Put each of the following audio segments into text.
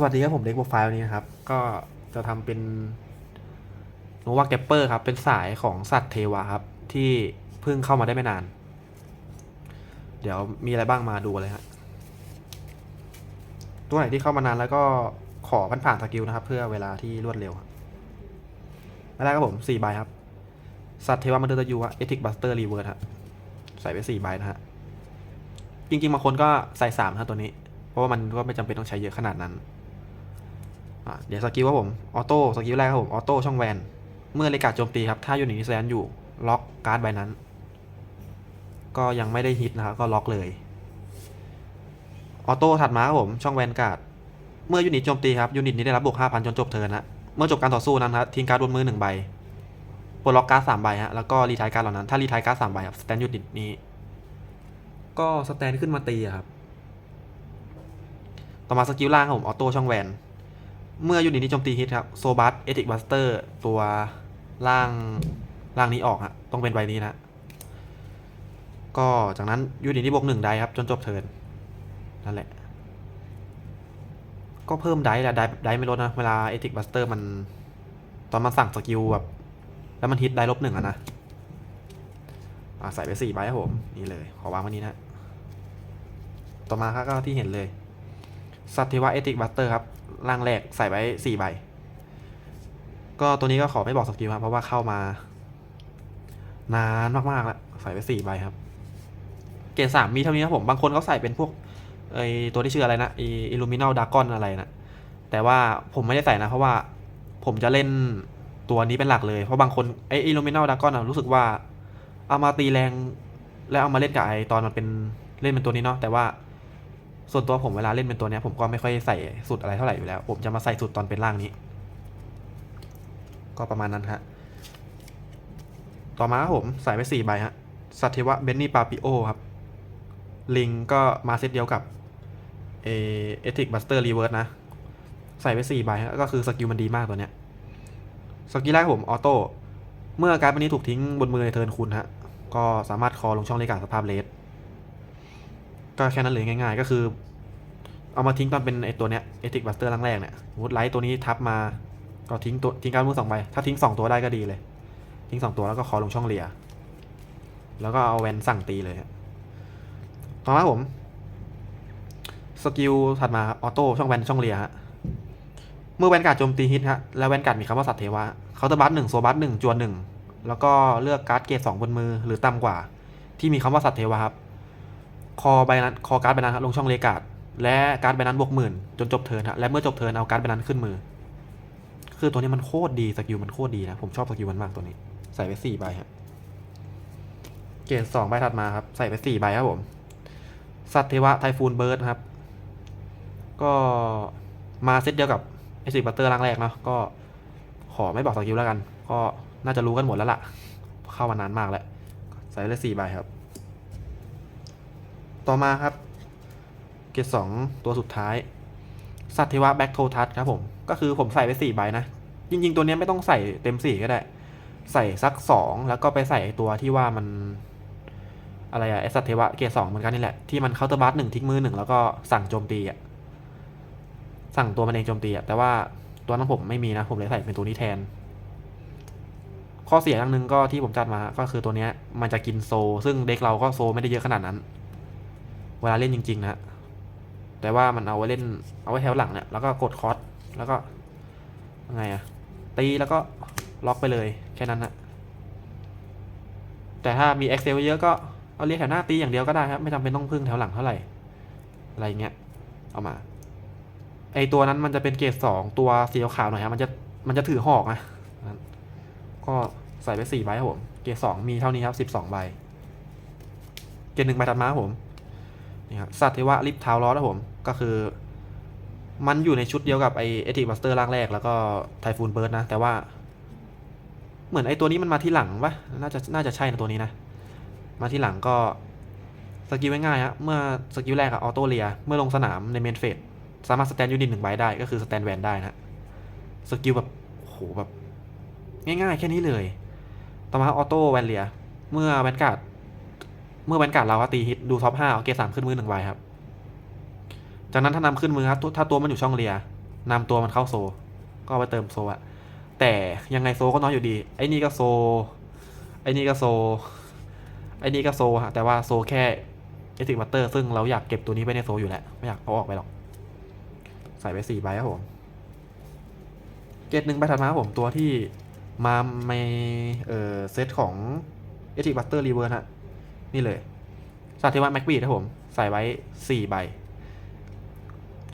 สวัสดีครับผมเด็กโปรไฟล์นี้นะครับ ก็จะทำเป็นโนวาแกปเปอร์ครับ เป็นสายของสัตว์เทวะครับ ที่เพิ่งเข้ามาได้ไม่นาน เดี๋ยวมีอะไรบ้างมาดูเลยฮะตัวไหนที่เข้ามานานแล้วก็ขอผ่านผ่านสกิลนะครับ เพื่อเวลาที่รวดเร็วครับแรกครับผมสี่ใบครับ สัตว์เทวะมันเดอร์ตยูอะเอทิกบัสเตอร์รีเวิร์ดฮะใส่ไปสี่ใบนะฮะจริงๆบางคนก็ใส่สามนะตัวนี้ เพราะว่ามันก็ไม่จำเป็นต้องใช้เยอะขนาดนั้น เดี๋ยวสกิลครับผม ออโต้สกิลแรกครับผม ออโต้ช่องแวน เมื่อเลกาโจมตีครับ ถ้าอยู่ในนิสแลนอยู่ ล็อกการ์ดใบนั้น ก็ยังไม่ได้ฮิตนะครับ ก็ล็อกเลย ออโต้ถัดมาครับผม ช่องแวนการ์ด เมื่อยูนิตโจมตีครับ ยูนิตนี้ได้รับบวก5,000 จนจบเทิร์นนะเมื่อจบการต่อสู้นั้นครับทิ้งการ์ดบนมือหนึ่งใบปลดล็อกการ์ดสามใบฮะ แล้วก็รีไทายการ์ดเหล่านั้น ถ้ารีไทายการ์ดสามใบครับ สแตนยูนิตนี้ ก็สแตนขึ้นมาตีครับ ต่อมาสกิลล่างครับผม ออโต้ช่องแวน เมื่อยูนิตนี้โจมตีฮิตครับโซบัสเอติกบัสเตอร์ตัวล่างล่างนี้ออกฮะต้องเป็นใบนี้นะ ก็จากนั้นยูนิตนี้บวกหนึ่งได้ครับ จนจบเทิร์นนั่นแหละ ก็เพิ่มได้แหละได้ได้ไม่ลดนะ เวลาเอติกบัสเตอร์มัน ตอนมันสั่งสกิลแบบ แล้วมันฮิตได้ลบหนึ่งอะนะใส่ไปสี่ใบครับผม นี่เลย ขอวางไว้นี้นะ ต่อมาครับก็ที่เห็นเลยสัตว์เทวะเอติกบัสเตอร์ครับ ร่างแรกใส่ไว้สี่ใบ ก็ตัวนี้ก็ขอไม่บอกสกิลครับ เพราะว่าเข้ามานานมากๆแล้วใส่ไปสี่ใบครับ เกรดสามมีเท่านี้ครับผม บางคนเขาใส่เป็นพวกไอตัวที่ชื่ออะไรนะอิลูมินลดากอนอะไรนะ แต่ว่าผมไม่ได้ใส่นะ เพราะว่าผมจะเล่นตัวนี้เป็นหลักเลย เพราะบางคนไออิลูมินลดากอนรู้สึกว่าเอามาตีแรง แล้วเอามาเล่นกับไอตอนมันเป็นเล่นเป็นตัวนี้เนาะแต่ว่า ส่วนตัวผมเวลาเล่นเป็นตัวนี้ผมก็ไม่ค่อยใส่สุดอะไรเท่าไหร่อยู่แล้ว ผมจะมาใส่สุดตอนเป็นร่างนี้ ก็ประมาณนั้นฮะต่อมาผมใส่ไปสี่ใบฮะสัตว์เทวะเบนนี่ปาปิโอครับ ลิงก็มาเซตเดียวกับเอเอติกบัสเตอร์รีเวิร์สนะ ใส่ไปสี่ใบฮะก็คือสกิลมันดีมากตัวเนี้ยสกิลแรกผมออโต้เมื่อการ์ดใบนี้ถูกทิ้งบนมือในเทิร์นคุณฮะก็สามารถคอลงช่องเลกาสภาพเลส ก็แค่นั้นเลยง่ายๆ ก็คือ เอามาทิ้งตอนเป็นไอตัวเนี้ยเอติกบัสเตอร์แรกๆเนี่ยสมมติไลท์ตัวนี้ทับมา ก็ทิ้งตัวทิ้งการดมือสองใบถ้าทิ้งสองตัวได้ก็ดีเลย ทิ้งสองตัวแล้วก็คอลงช่องเลียแล้วก็เอาแวนสั่งตีเลยต่อมาผมสกิลถัดมาออโต้ช่องแวนช่องเลียฮะเมื่อแวนการ์ดโจมตีฮิตฮะแล้วแวนการ์ดมีคำว่าสัตว์เทวะเคาน์เตอร์บัสหนึ่งโซบัสหนึ่งจวนหนึ่งแล้วก็เลือกการ์ดเกรดสองบนมือหรือต่ำกว่า ที่มีคำว่าสัตว์เทวะครับ คอใบนั้นคอการ์ดใบนั้นครับลงช่องเลกาดและการ์ดใบนั้นบวกหมื่นจนจบเทิร์นฮะและเมื่อจบเทิร์นเอาการ์ดใบนั้นขึ้นมือ คือตัวนี้มันโคตรดีสกิลมันโคตรดีนะผมชอบสกิลมันมากตัวนี้ ใส่ไปสี่ใบฮะเกรดสองใบถัดมาครับใส่ไปสี่ใบครับผมสัตว์เทวะไทฟูนเบิร์ดครับ ก็มาเซตเดียวกับไอซิบัตเตอร์ร่างแรกเนาะก็ขอไม่บอกสกิลแล้วกัน ก็น่าจะรู้กันหมดแล้วล่ะ เข้ามานานมากแล้ว ใส่ไปเลยสี่ใบครับ ต่อมาครับ เกรดสองตัวสุดท้าย สัตว์เทวะแบ็กโททัสครับผม ก็คือผมใส่ไปสี่ใบนะ จริง ๆ ตัวเนี้ยไม่ต้องใส่เต็มสี่ก็ได้ ใส่สักสองแล้วก็ไปใส่ตัวที่ว่ามัน อะไรอะไอสัตว์เทวะเกรดสองเหมือนกันนี่แหละ ที่มันเคาน์เตอร์บัสหนึ่งทิ้งมือหนึ่งแล้วก็สั่งโจมตีอะสั่งตัวมันเองโจมตีอะแต่ว่าตัวนั้นผมไม่มีนะ ผมเลยใส่เป็นตัวนี้แทน ข้อเสียอย่างหนึ่งก็ที่ผมจัดมาก็คือตัวเนี้ยมันจะกินโซ ซึ่งเด็กเราก็โซไม่ได้เยอะขนาดนั้น เวลาเล่นจริง ๆ นะ แต่ว่ามันเอาไว้เล่นเอาไว้แถวหลังเนี่ยแล้วก็กดคอร์สแล้วก็ไงอะตีแล้วก็ล็อกไปเลยแค่นั้นนะแต่ถ้ามี Excel เยอะก็เอาเรียกแถวหน้าตีอย่างเดียวก็ได้ครับ ไม่จำเป็นต้องพึ่งแถวหลังเท่าไหร่ อะไรเงี้ย เอามา ไอตัวนั้นมันจะเป็นเกรดสองตัวสีขาวหน่อยครับมันจะมันจะถือหอกนะก็ใส่ไปสี่ใบครับผม เกรดสองมีเท่านี้ครับสิบสองใบ เกรดหนึ่งใบถัดมาครับผม นี่ครับสัตว์ทวะลิฟท้าวลอสครับผม ก็คือ มันอยู่ในชุดเดียวกับไอเอติบัสเตอร์ร่างแรก แล้วก็ไทฟูนเบิร์ดนะ แต่ว่า เหมือนไอตัวนี้มันมาที่หลังปะน่าจะน่าจะใช่นะตัวนี้นะ มาที่หลังก็สกิลง่ายๆฮะเมื่อสกิลแรกอะออโต้เลีย เมื่อลงสนามในเมนเฟสสามารถสแตนยูนิตหนึ่งใบได้ ก็คือสแตนแวนได้นะสกิลแบบโหแบบ ง่ายๆ แค่นี้เลย ต่อมาออโต้แวนเลีย เมื่อแวนการ์ด เมื่อแวนการ์ดเราตีฮิตดูท็อปห้าเอาเกรดสามขึ้นมือหนึ่งใบครับ จากนั้นถ้านำขึ้นมือครับถ้าตัวมันอยู่ช่องเลียนำตัวมันเข้าโซ ก็เอาไปเติมโซอะแต่ยังไงโซก็น้อยอยู่ดี ไอ้นี่ก็โซ ไอ้นี่ก็โซ ไอ้นี่ก็โซฮะแต่ว่าโซแค่เอติกบัตเตอร์ซึ่งเราอยากเก็บตัวนี้ไว้ในโซอยู่แล้ว ไม่อยากเอาออกไปหรอก ใส่ไปสี่ใบครับผม เกตหนึ่งใบถัดมาผมตัวที่มาในเออเซตของเอติกบัตเตอร์รีเวิร์ฮะ นี่เลยสัตว์เทวะแม็กบีดครับผม ใส่ไว้สี่ใบ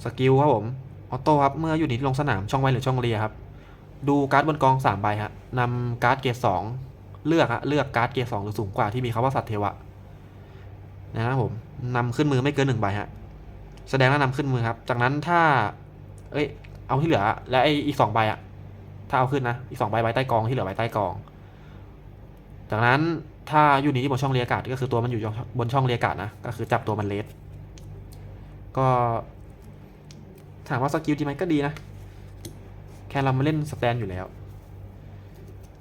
สกิลครับผม ออโต้ครับ เมื่ออยู่นิดลงสนามช่องไว้หรือช่องเรียครับ ดูการ์ดบนกองสามใบฮะนำการ์ดเกรดสองเลือกฮะเลือกการ์ดเกรดสองหรือสูงกว่าที่มีคำว่าสัตว์เทวะนะครับผมนำขึ้นมือไม่เกินหนึ่งใบฮะ แสดงแล้วนำขึ้นมือครับ จากนั้นถ้า เอ้ย เอาที่เหลือ และไออีกสองใบอะถ้าเอาขึ้นนะ อีกสองใบไว้ใต้กองที่เหลือไว้ใต้กอง จากนั้น ถ้าอยู่นี่ที่บนช่องเรียการ์ดก็คือตัวมันอยู่บนช่องเรียการ์ดนะ ก็คือจับตัวมันเลสก็ถามว่าสกิลดีไหมก็ดีนะ แค่เรามาเล่นสแตนอยู่แล้ว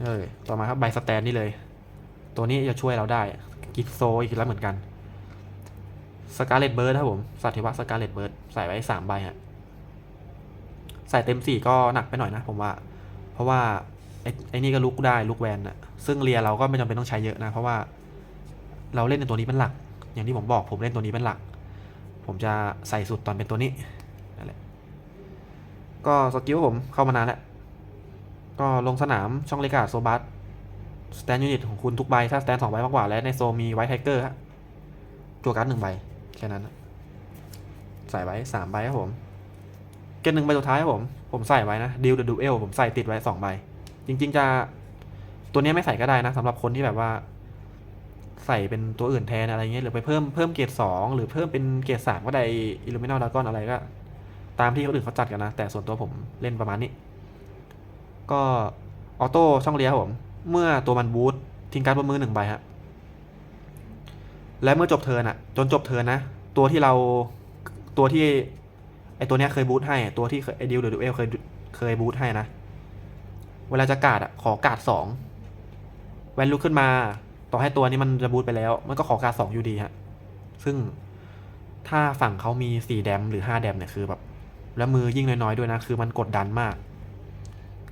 เออ ต่อมาครับใบสแตนนี่เลย ตัวนี้จะช่วยเราได้ กิฟโซอีกแล้วเหมือนกันสกาเลตเบิร์ดครับผมสัตว์เทวะสกาเลตเบิร์ดใส่ไว้สามใบฮะ ใส่เต็มสี่ก็หนักไปหน่อยนะผมว่า เพราะว่า ไอ้ไอ้นี่ก็ลุกได้ลุกแวนอะซึ่งเรียเราก็ไม่จำเป็นต้องใช้เยอะนะ เพราะว่าเราเล่นในตัวนี้เป็นหลัก อย่างที่ผมบอกผมเล่นตัวนี้เป็นหลัก ผมจะใส่สุดตอนเป็นตัวนี้นั่นแหละก็สกิลผมเข้ามานานแล้ว ก็ลงสนามช่องเลกาโซบัสสแตนยูนิตของคุณทุกใบ ถ้าสแตนสองใบมากกว่าและในโซมีไวท์ไทเกอร์ฮะจัวการ์ดหนึ่งใบ แค่นั้นใส่ไว้สามใบครับผม เกณฑ์หนึ่งใบสุดท้ายครับผม ผมใส่ไว้นะดิวเดอะดูเอลผมใส่ติดไว้สองใบ จริง ๆ จะตัวนี้ไม่ใส่ก็ได้นะสำหรับคนที่แบบว่า ใส่เป็นตัวอื่นแทนอะไรเงี้ยหรือไปเพิ่มเพิ่มเกรดสองหรือเพิ่มเป็นเกรดสามก็ได้อิลูมินาลดากอนอะไรก็ ตามที่คนอื่นเขาจัดกันนะ แต่ส่วนตัวผมเล่นประมาณนี้ ก็ออโต้ช่องเลี้ยวผม เมื่อตัวมันบูททิ้งการบนมือหนึ่งใบฮะและเมื่อจบเทิร์นอะจนจบเทิร์นนะ ตัวที่เราตัวที่ไอตัวเนี้ยเคยบูทให้ ตัวที่ไอดิวหรือดูเอลเคยเคยบูทให้นะ เวลาจะกาดอะขอกาดสองแวนลุกขึ้นมา ต่อให้ตัวนี้มันจะบูทไปแล้ว มันก็ขอกาดสองอยู่ดีฮะ ซึ่งถ้าฝั่งเขามีสี่แดมหรือห้าแดมเนี่ยคือแบบ แล้วมือยิ่งน้อยๆด้วยนะ คือมันกดดันมาก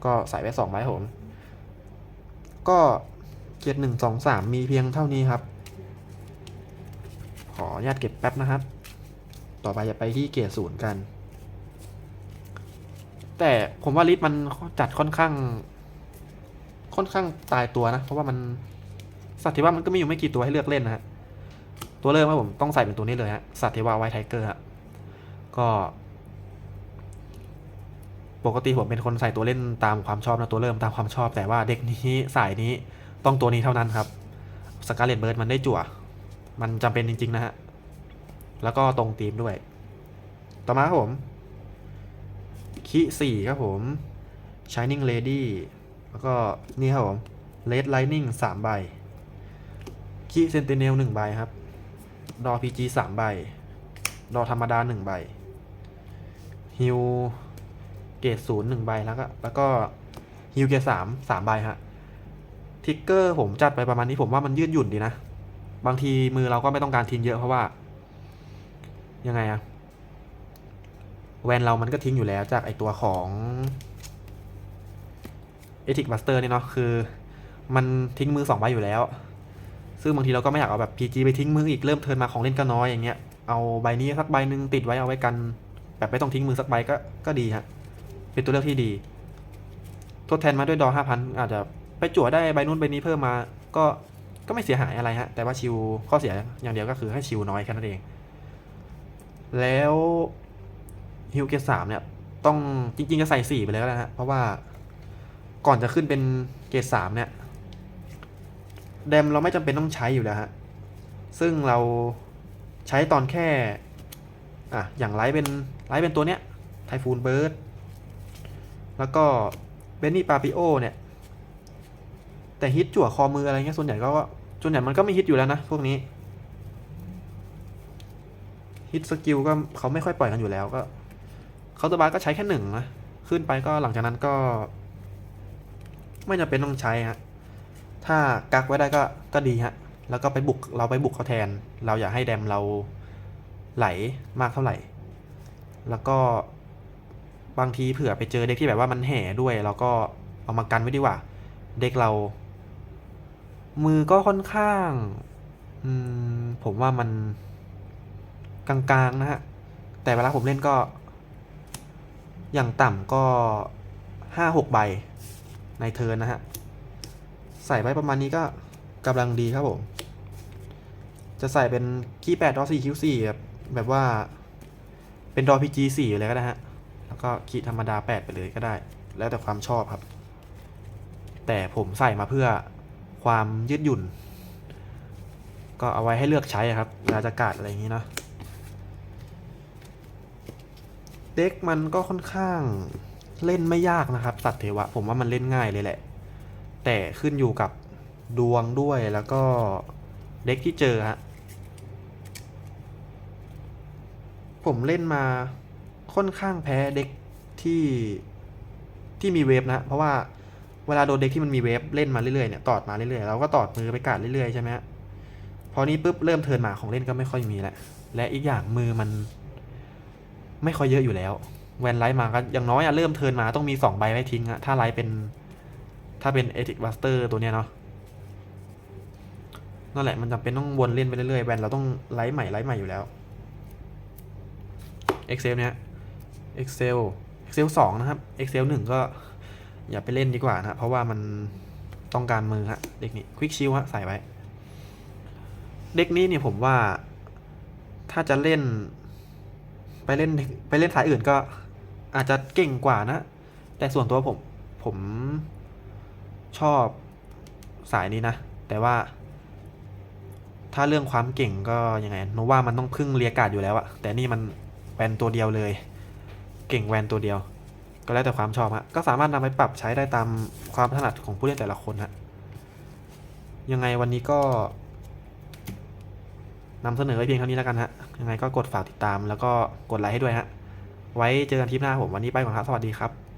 ก็ใส่ไว้สองใบผมก็เกียร์หนึ่งสองสามมีเพียงเท่านี้ครับ ขออนุญาตเก็บแป๊บนะครับ ต่อไปจะไปที่เกียร์ศูนย์กัน แต่ผมว่าลิสมันจัดค่อนข้าง ค่อนข้างตายตัวนะ เพราะว่ามันสัตว์ที่ว่ามันก็มีอยู่ไม่กี่ตัวให้เลือกเล่นนะฮะตัวเริ่มครับผมต้องใส่เป็นตัวนี้เลยฮะสัตว์เทวาไวท์ไทเกอร์ฮะก็ ปกติผมเป็นคนใส่ตัวเล่นตามความชอบนะตัวเริ่มตามความชอบ แต่ว่าเด็กนี้สายนี้ต้องตัวนี้เท่านั้นครับสกาเลตเบิร์ดมันได้จั่ว มันจำเป็นจริง ๆ นะฮะ แล้วก็ตรงธีมด้วย ต่อมาครับผม คิสี่ครับผม Shining Lady แล้วก็นี่ครับผม Red Lightning สามใบ คิเซนติเนลหนึ่งใบครับ ดอพีจีสามใบ ดอธรรมดาหนึ่งใบ ฮิวเกรดศูนย์หนึ่งใบแล้วก็แล้วก็ฮิวเกรดสามสามใบฮะ ทิกเกอร์ผมจัดไปประมาณนี้ผมว่ามันยืดหยุ่นดีนะ บางทีมือเราก็ไม่ต้องการทิ้งเยอะเพราะว่า ยังไงอะ แวนเรามันก็ทิ้งอยู่แล้วจากไอตัวของเอทิกบัสเตอร์เนี่เนาะคือมันทิ้งมือสองใบอยู่แล้ว ซึ่งบางทีเราก็ไม่อยากเอาแบบ PG ไปทิ้งมืออีกเริ่มเทินมาของเล่นก็น้อยอย่างเงี้ยเอาใบนี้สักใบหนึ่งติดไว้เอาไว้กัน แบบไม่ต้องทิ้งมือสักใบก็ก็ดีฮะเป็นตัวเลือกที่ดี ทดแทนมาด้วยดอห้าพันอาจจะไปจั่วได้ใบนู้นใบนี้เพิ่มมาก็ก็ไม่เสียหายอะไรฮะ แต่ว่าชิวข้อเสียอย่างเดียวก็คือให้ชิวน้อยแค่นั้นเอง แล้ว ฮิวเกตสามเนี่ย ต้องจริงๆจะใส่สี่ไปเลยก็ได้ฮะเพราะว่าก่อนจะขึ้นเป็นเกตสามเนี่ยแดมเราไม่จำเป็นต้องใช้อยู่แล้วฮะ ซึ่งเราใช้ตอนแค่ อะ อย่างไลท์เป็นไลท์เป็นตัวเนี้ย ไทฟูนเบิร์ด แล้วก็เบนนี่ปาปิโอเนี่ย แต่ฮิตจั่วคอมืออะไรเงี้ย ส่วนใหญ่ก็ส่วนใหญ่มันก็ไม่ฮิตอยู่แล้วนะ พวกนี้ ฮิตสกิลก็เขาไม่ค่อยปล่อยกันอยู่แล้วก็ เขาตัวบาร์ก็ใช้แค่หนึ่งนะ ขึ้นไปก็หลังจากนั้นก็ ไม่จำเป็นต้องใช้ฮะ ถ้ากักไว้ได้ก็ก็ดีฮะ แล้วก็ไปบุกเราไปบุกเขาแทน เราอยากให้แดมเราไหลมากเท่าไหร่ แล้วก็บางทีเผื่อไปเจอเด็กที่แบบว่ามันแห่ด้วย เราก็เอามากันไว้ดีกว่า เด็กเรา มือก็ค่อนข้างอืมผมว่ามันกลางๆนะฮะ แต่เวลาผมเล่นก็ อย่างต่ำก็ห้าหกใบในเทินนะฮะ ใส่ไว้ประมาณนี้ก็กำลังดีครับผม จะใส่เป็นคีย์แปดดอสี่คิวสี่แบบแบบว่าเป็นดอพีจีสี่เลยก็ได้ฮะ แล้วก็คีย์ธรรมดาแปดไปเลยก็ได้ แล้วแต่ความชอบครับ แต่ผมใส่มาเพื่อความยืดหยุ่น ก็เอาไว้ให้เลือกใช้ครับเวลาจะกาดอะไรอย่างนี้เนาะ เด็กมันก็ค่อนข้างเล่นไม่ยากนะครับ สัตว์เทวะ ผมว่ามันเล่นง่ายเลยแหละ แต่ขึ้นอยู่กับดวงด้วยแล้วก็เด็กที่เจอฮะผมเล่นมาค่อนข้างแพ้เด็กที่ที่มีเวฟนะ เพราะว่าเวลาโดนเด็กที่มันมีเวฟเล่นมาเรื่อยๆเนี่ยตอดมาเรื่อยๆเราก็ตอดมือไปกาดเรื่อยๆใช่ไหมพอนี้ปุ๊บเริ่มเทิร์นมาของเล่นก็ไม่ค่อยมีแล้วและอีกอย่างมือมัน ไม่ค่อยเยอะอยู่แล้ว แวนไลท์มาก็อย่างน้อยอะเริ่มเทินมาต้องมีสองใบไว้ทิ้งอะถ้าไลท์เป็น ถ้าเป็นเอทิกบัสเตอร์ตัวเนี้ยเนาะนั่นแหละมันจำเป็นต้องวนเล่นไปเรื่อยๆแวนเราต้องไลท์ใหม่ไลท์ใหม่อยู่แล้ว Excel เนี้ย Excel Excel สองนะครับ Excel หนึ่งก็อย่าไปเล่นดีกว่านะเพราะว่ามันต้องการมือฮะเด็กนี้ควิกชิลฮะใส่ไว้ เด็กนี้เนี่ยผมว่าถ้าจะเล่น เล่นไปเล่นสายอื่นก็อาจจะเก่งกว่านะ แต่ส่วนตัวผมผมชอบสายนี้นะ แต่ว่า ถ้าเรื่องความเก่งก็ยังไงโนว่ามันต้องพึ่งเรียการ์ดอยู่แล้วอะแต่นี่มันแวนตัวเดียวเลย เก่งแวนตัวเดียว ก็แล้วแต่ความชอบฮะก็สามารถนำไปปรับใช้ได้ตามความถนัดของผู้เล่นแต่ละคนฮะยังไงวันนี้ก็นำเสนอไว้เพียงเท่านี้แล้วกันฮะ ยังไงก็กดฝากติดตามแล้วก็กดไลค์ให้ด้วยฮะ ไว้เจอกันทริปหน้าผมวันนี้ไปก่อนครับ สวัสดีครับ